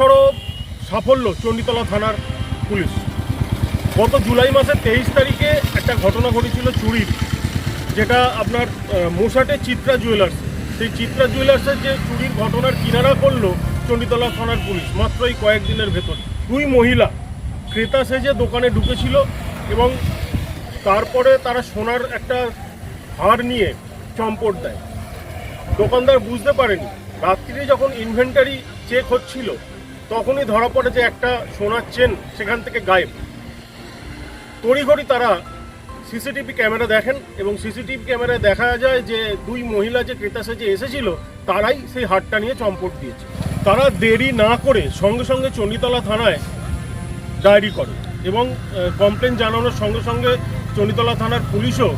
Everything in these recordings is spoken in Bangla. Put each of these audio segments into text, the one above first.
বড়সড় সাফল্য চণ্ডীতলা থানার পুলিশ। গত জুলাই মাসের তেইশ তারিখে একটা ঘটনা ঘটেছিল চুরির, যেটা আপনার মোসাটে চিত্রা জুয়েলার্স। সেই চিত্রা জুয়েলার্সের যে চুরির ঘটনার কিনারা করল চণ্ডীতলা থানার পুলিশ মাত্র এই কয়েকদিনের ভেতর। দুই মহিলা, ক্রেতা সেজে দোকানে ঢুকেছিল এবং তারপরে তারা সোনার একটা হার নিয়ে চম্পট দেয়। দোকানদার বুঝতে পারেনি, রাত্রিরে যখন ইনভেন্টারি চেক হচ্ছিল তখনই ধরা পড়ে যে একটা সোনার চেন সেখান থেকে গায়েব। তড়িঘড়ি তারা সিসিটিভি ক্যামেরা দেখেন এবং সিসিটিভি ক্যামেরায় দেখা যায় যে দুই মহিলা যে ক্রেতা সেজে এসেছিল, তারাই সেই হাটটা নিয়ে চম্পট দিয়েছে। তারা দেরি না করে সঙ্গে সঙ্গে চণ্ডীতলা থানায় ডায়েরি করে এবং কমপ্লেন জানানোর সঙ্গে সঙ্গে চণ্ডীতলা থানার পুলিশও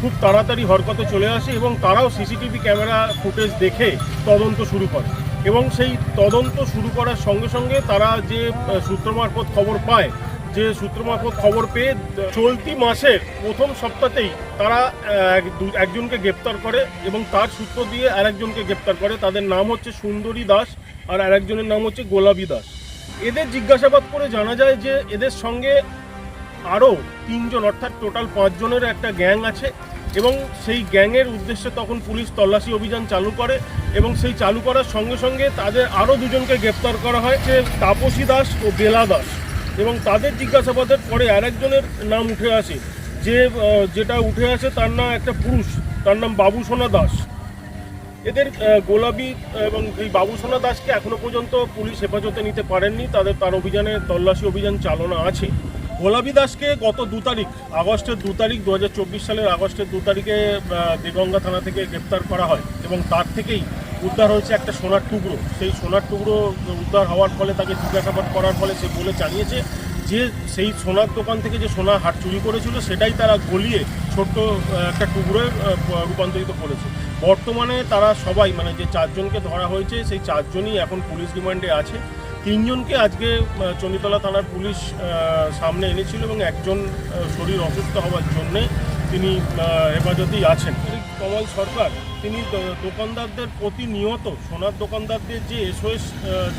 খুব তাড়াতাড়ি হরকতে চলে আসে এবং তারাও সিসিটিভি ক্যামেরা ফুটেজ দেখে তদন্ত শুরু করে। এবং সেই তদন্ত শুরু করার সঙ্গে সঙ্গে তারা যে সূত্র মারফত খবর পায়, যে সূত্র মারফত খবর পেয়ে চলতি মাসের প্রথম সপ্তাহতেই তারা একজনকে গ্রেপ্তার করে এবং তার সূত্র দিয়ে আরেকজনকে গ্রেপ্তার করে। তাদের নাম হচ্ছে সুন্দরী দাস আর আরেকজনের নাম হচ্ছে গোলাপী দাস। এদের জিজ্ঞাসাবাদ করে জানা যায় যে, এদের সঙ্গে আরও তিনজন অর্থাৎ টোটাল পাঁচজনের একটা গ্যাং আছে। এবং সেই গ্যাংয়ের উদ্দেশ্যে তখন পুলিশ তল্লাশি অভিযান চালু করে এবং সেই চালু করার সঙ্গে সঙ্গে তাদের আরও দুজনকে গ্রেপ্তার করা হয় যে তাপসী দাস ও বেলা দাস। এবং তাদের জিজ্ঞাসাবাদের পরে আরেকজনের নাম উঠে আসে, যে যেটা উঠে আসে তার নাম একটা পুরুষ, তার নাম বাবুসোনা দাস। এদের গোলাপি এবং এই বাবুসোনা দাসকে এখনও পর্যন্ত পুলিশ হেফাজতে নিতে পারেননি, তাদের তার অভিযানে তল্লাশি অভিযান চালনা আছে। গোলাপি দাসকে গত দু তারিখ, আগস্টের দু তারিখ দু হাজার চব্বিশ সালের আগস্টের দু তারিখে দেগঙ্গা থানা থেকে গ্রেপ্তার করা হয় এবং তার থেকেই উদ্ধার হয়েছে একটা সোনার টুকরো। সেই সোনার টুকরো উদ্ধার হওয়ার ফলে তাকে জিজ্ঞাসাবাদ করার ফলে সে বলে জানিয়েছে যে সেই সোনার দোকান থেকে যে সোনার হাট চুরি করেছিল, সেটাই তারা গলিয়ে ছোট্ট একটা টুকরোয় রূপান্তরিত করেছে। বর্তমানে তারা সবাই মানে যে চারজনকে ধরা হয়েছে, সেই চারজনই এখন পুলিশ রিমান্ডে আছে। তিনজনকে আজকে চণ্ডীতলা থানার পুলিশ সামনে এনেছিল এবং একজন শরীর অসুস্থ হওয়ার জন্যে তিনি হেফাজতেই আছেন। কমল সরকার, তিনি দোকানদারদের প্রতিনিয়ত, সোনার দোকানদারদের যে এসওএস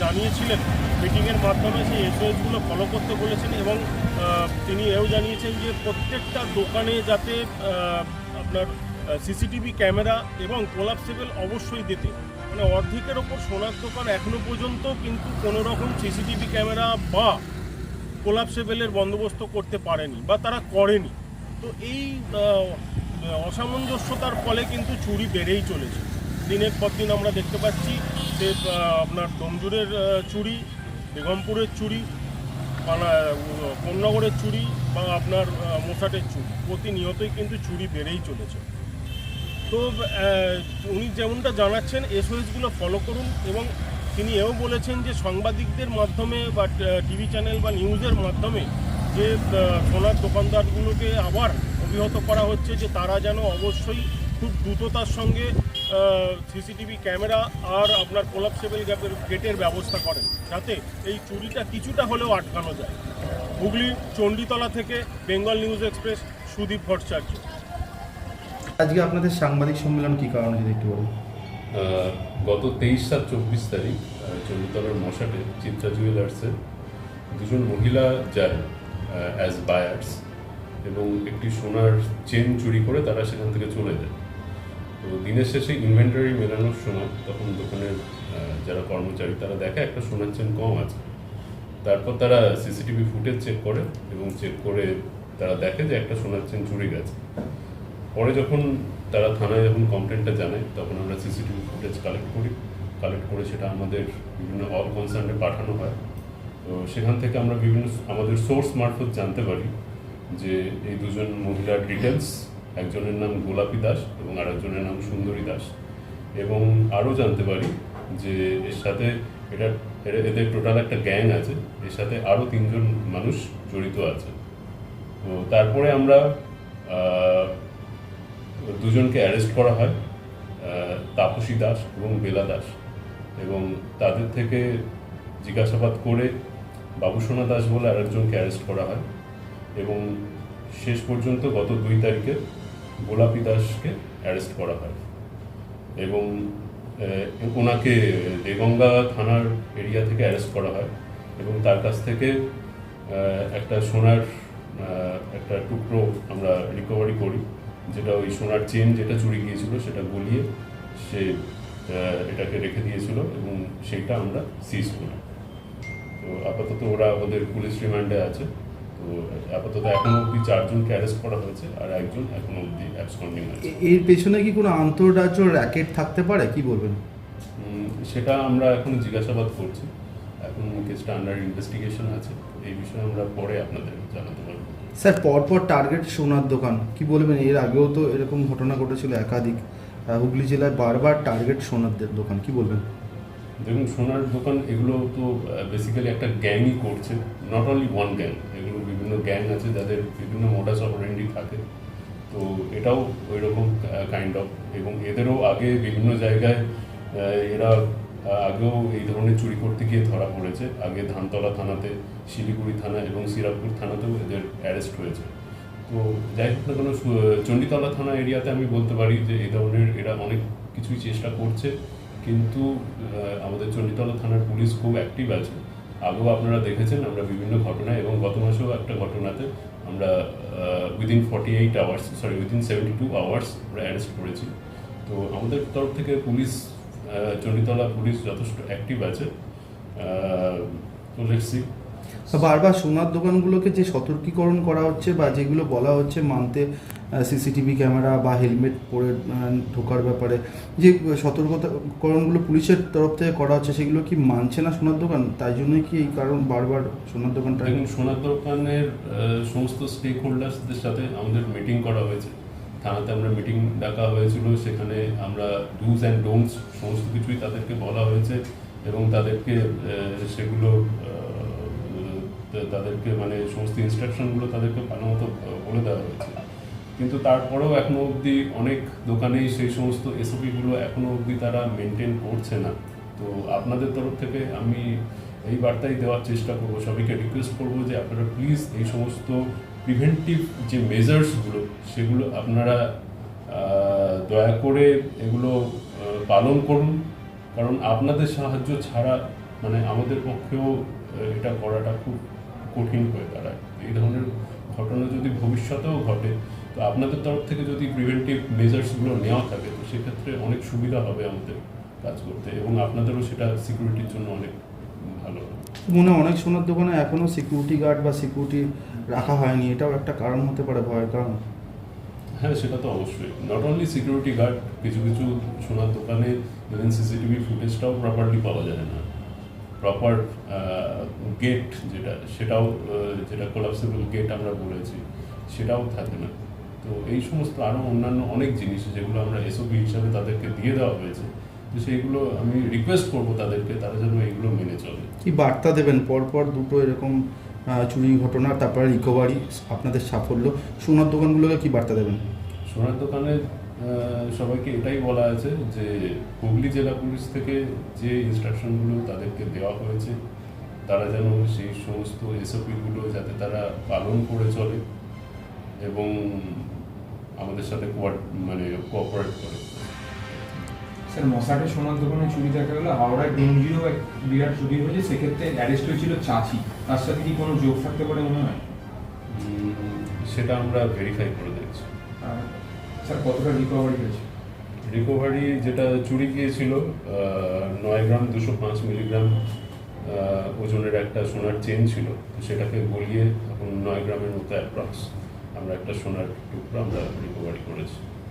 জানিয়েছিলেন মিটিংয়ের মাধ্যমে সেই এসওএসগুলো ফলো করতে বলেছেন এবং তিনি এও জানিয়েছেন যে প্রত্যেকটা দোকানে যাতে আপনার সিসিটিভি ক্যামেরা এবং কোলাপসেবল অবশ্যই দিতে। মানে অর্ধেকের ওপর সোনার দোকান এখনও পর্যন্ত কিন্তু কোনো রকম সিসিটিভি ক্যামেরা বা কোলাপসেবলের বন্দোবস্ত করতে পারেনি বা তারা করেনি। তো এই অসামঞ্জস্যতার ফলে কিন্তু চুরি বেড়েই চলেছে। দিনের পর দিন আমরা দেখতে পাচ্ছি যে আপনার ডোমজুরের চুরি, বেগমপুরের চুরি, পানা কোন্নগরের চুরি বা আপনার মোসাটের চুরি প্রতিনিয়তই কিন্তু চুরি বেড়েই চলেছে। তো উনি যেমনটা জানাচ্ছেন এসওএসগুলো ফলো করুন এবং তিনি এও বলেছেন যে সাংবাদিকদের মাধ্যমে বা টিভি চ্যানেল বা নিউজের মাধ্যমে যে সোনার দোকানদারগুলোকে আবার অভিহত করা হচ্ছে যে তারা যেন অবশ্যই খুব দ্রুততার সঙ্গে সিসিটিভি ক্যামেরা আর আপনার কোলাপসেবল গ্যাপের গেটের ব্যবস্থা করেন, যাতে এই চুরিটা কিছুটা হলেও আটকানো যায়। হুগলি চণ্ডীতলা থেকে Bengal News Express Sudip Bhattacharya. আজকে আপনাদের সাংবাদিক সম্মেলন কি কারণে যদি একটু বলুন? গত তেইশ সাত চব্বিশ তারিখ চণ্ডীতলার মশাটে চিত্রা জুয়েলার্সে দুজন মহিলা যায় অ্যাজ বায়ার্স এবং একটি সোনার চেন চুরি করে তারা সেখান থেকে চলে যায়। তো দিনের শেষে ইনভেন্টারি মেলানোর সময় তখন দোকানের যারা কর্মচারী তারা দেখে একটা সোনার চেন কম আছে। তারপর তারা সিসিটিভি ফুটেজ চেক করে এবং চেক করে তারা দেখে যে একটা সোনার চেন চুরি গেছে। পরে যখন তারা থানায় যখন কমপ্লেনটা জানায়, তখন আমরা সিসিটিভি ফুটেজ কালেক্ট করি। কালেক্ট করে সেটা আমাদের বিভিন্ন অল কনসার্নে পাঠানো হয়। তো সেখান থেকে আমরা বিভিন্ন আমাদের সোর্স মারফত জানতে পারি যে এই দুজন মহিলার ডিটেলস একজনের নাম গোলাপি দাস এবং আরেকজনের নাম সুন্দরী দাস। এবং আরও জানতে পারি যে এর সাথে এটা এদের টোটাল একটা গ্যাং আছে, এর সাথে আরও তিনজন মানুষ জড়িত আছে। তো তারপরে আমরা দুজনকে অ্যারেস্ট করা হয় তাপসী দাস এবং বেলা দাস। এবং তাদের থেকে জিজ্ঞাসাবাদ করে বাবুসোনা দাস বলে আরেকজনকে অ্যারেস্ট করা হয়। এবং শেষ পর্যন্ত গত দুই তারিখে গোলাপি দাসকে অ্যারেস্ট করা হয়। এবং ওনাকে দেগঙ্গা থানার এরিয়া থেকে অ্যারেস্ট করা হয়। এবং তার কাছ থেকে একটা সোনার একটা টুকরো আমরা রিকভারি করি। যেটা ওই সোনার চেন যেটা চুরি গিয়েছিল সেটা গলিয়ে সে এটাকে রেখে দিয়েছিল এবং সেটা আমরা সিজ করি তো আপাতত ওরা আমাদের পুলিশ রিমান্ডে আছে। তো আপাতত এখনও অবধি চারজনকে অ্যারেস্ট করা হয়েছে আর একজন এখনও অবধি অ্যাবসকন্ডিং আছে। এর পেছনে কি কোনো আন্তঃরাজ্য র্যাকেট থাকতে পারে? কি বলবেন? সেটা আমরা এখন জিজ্ঞাসাবাদ করছি। এখন কেসটা আন্ডার ইনভেস্টিগেশন আছে। এই বিষয়ে আমরা পরে আপনাদের জানাতে পারব। স্যার, পরপর টার্গেট সোনার দোকান। কি বলবেন, এর আগেও তো এরকম ঘটনা ঘটেছিল একাধিক। হুগলি জেলায় বারবার টার্গেট সোনারদের দোকান, কি বলবেন? দেখুন, সোনার দোকান, এগুলো তো বেসিক্যালি একটা গ্যাংই করছে। নট অনলি ওয়ান গ্যাং এগুলো বিভিন্ন গ্যাং আছে, যাদের বিভিন্ন মোটাস অপারেন্ডি থাকে। তো এটাও ওই রকম কাইন্ড অফ এবং এদেরও আগে বিভিন্ন জায়গায় এরা আগেও এই ধরনের চুরি করতে গিয়ে ধরা পড়েছে। আগে ধানতলা থানাতে, শিলিগুড়ি থানা এবং সিরাজপুর থানাতেও এদের অ্যারেস্ট হয়েছে। তো যাই হোক না কোনো চণ্ডীতলা থানা এরিয়াতে আমি বলতে পারি যে এই ধরনের এরা অনেক কিছুই চেষ্টা করছে। কিন্তু আমাদের চণ্ডীতলা থানার পুলিশ খুব অ্যাক্টিভ আছে। আগেও আপনারা দেখেছেন আমরা বিভিন্ন ঘটনায় এবং গত মাসেও একটা ঘটনাতে আমরা within forty eight hours sorry within seventy two hours আমরা অ্যারেস্ট করেছি। তো আমাদের তরফ থেকে পুলিশ চণ্ডীতলা পুলিশ যথেষ্ট অ্যাক্টিভ আছে। আহ, তো লেটস বারবার সোনার দোকানগুলোকে যে সতর্কীকরণ করা হচ্ছে বা যেগুলো বলা হচ্ছে মানতে সিসিটিভি ক্যামেরা বা হেলমেট পরে ঢোকার ব্যাপারে যে সতর্কতাকরণগুলো পুলিশের তরফ থেকে করা হচ্ছে সেগুলো কি মানছে না সোনার দোকান? তাই জন্যই কি এই কারণ বারবার সোনার দোকানটা সোনার দোকানের সমস্ত স্টেক হোল্ডার্সদের সাথে আমাদের মিটিং করা হয়েছে। থানাতে আমরা মিটিং ডাকা হয়েছিল, সেখানে আমরা ডুজ অ্যান্ড ডোন্টস সমস্ত কিছুই তাদেরকে বলা হয়েছে এবং তাদেরকে সেগুলো তাদেরকে মানে সমস্ত ইনস্ট্রাকশনগুলো তাদেরকে ভালো মতো বলে দেওয়া হয়েছে। কিন্তু তারপরেও এখনও অবধি অনেক দোকানেই সেই সমস্ত এসওপিগুলো এখনও অবধি তারা মেনটেন করছে না। তো আপনাদের তরফ থেকে আমি এই বার্তাই দেওয়ার চেষ্টা করব, সবাইকে রিকোয়েস্ট করব যে আপনারা প্লিজ এই সমস্ত প্রিভেন্টিভ যে মেজার্সগুলো সেগুলো আপনারা দয়া করে এগুলো পালন করুন। কারণ আপনাদের সাহায্য ছাড়া মানে আমাদের পক্ষেও এটা করাটা খুব কঠিন হয়ে দাঁড়ায়। এই ধরনের ঘটনা যদি ভবিষ্যতেও ঘটে, তো আপনাদের তরফ থেকে যদি প্রিভেন্টিভ মেজার্সগুলো নেওয়া থাকে, তো সেক্ষেত্রে অনেক সুবিধা হবে আমাদের কাজ করতে, এবং আপনাদেরও সেটা সিকিউরিটির জন্য অনেক ভালো মনে অনেক সোনার দোকানে এখনও সিকিউরিটি গার্ড বা সিকিউরিটি রাখা হয়নি। এটাও একটা কারণ হতে পারে ভয়ের কারণ। হ্যাঁ সেটা তো অবশ্যই। নট অনলি সিকিউরিটি গার্ড কিছু কিছু সোনার দোকানে ইভেন সিসিটিভি ফুটেজটাও প্রপারলি পাওয়া যায় না। প্রপার গেট যেটা, সেটাও যেটা কোলাপসেবল গেট আমরা বলেছি, সেটাও থাকে না। তো এই সমস্ত আরও অন্যান্য অনেক জিনিস যেগুলো আমরা এসওপি হিসাবে তাদেরকে দিয়ে দেওয়া হয়েছে তো সেইগুলো আমি রিকোয়েস্ট করব তাদেরকে তারা যেন এইগুলো মেনে চলে। কি বার্তা দেবেন? পরপর দুটো এরকম চুরি ঘটনা তারপরে রিকভারি আপনাদের সাফল্য। সোনার দোকানগুলোকে কি বার্তা দেবেন? সোনার দোকানে সবাইকে এটাই বলা আছে যে হুগলি জেলা পুলিশ থেকে যে ইনস্ট্রাকশনগুলো তাদেরকে দেওয়া হয়েছে তারা যেন সেই সমস্ত এসওপিগুলো যাতে তারা পালন করে চলে এবং আমাদের সাথে মানে কোঅপারেট করে। স্যার মশাটে সোনার দোকানে চুরি দেখা গেলো হাওড়ায় ডেঙ্গিও এক বিরাট চুরি হয়েছে সেক্ষেত্রে অ্যারেস্ট হয়েছিল চাচি। তার সাথে কি কোনো যোগ থাকতে পারে মনে হয়? সেটা আমরা ভেরিফাই করে দেখছি। স্যার কতটা রিকভারি হয়েছে? রিকভারি যেটা চুরি গিয়েছিল নয় গ্রাম দুশো পাঁচ মিলিগ্রাম ওজনের একটা সোনার চেন ছিল। সেটাকে গলিয়ে এখন নয় গ্রামের মতো অ্যাপ্রক্স আমরা একটা সোনার টুকরো আমরা রিকভারি করেছি।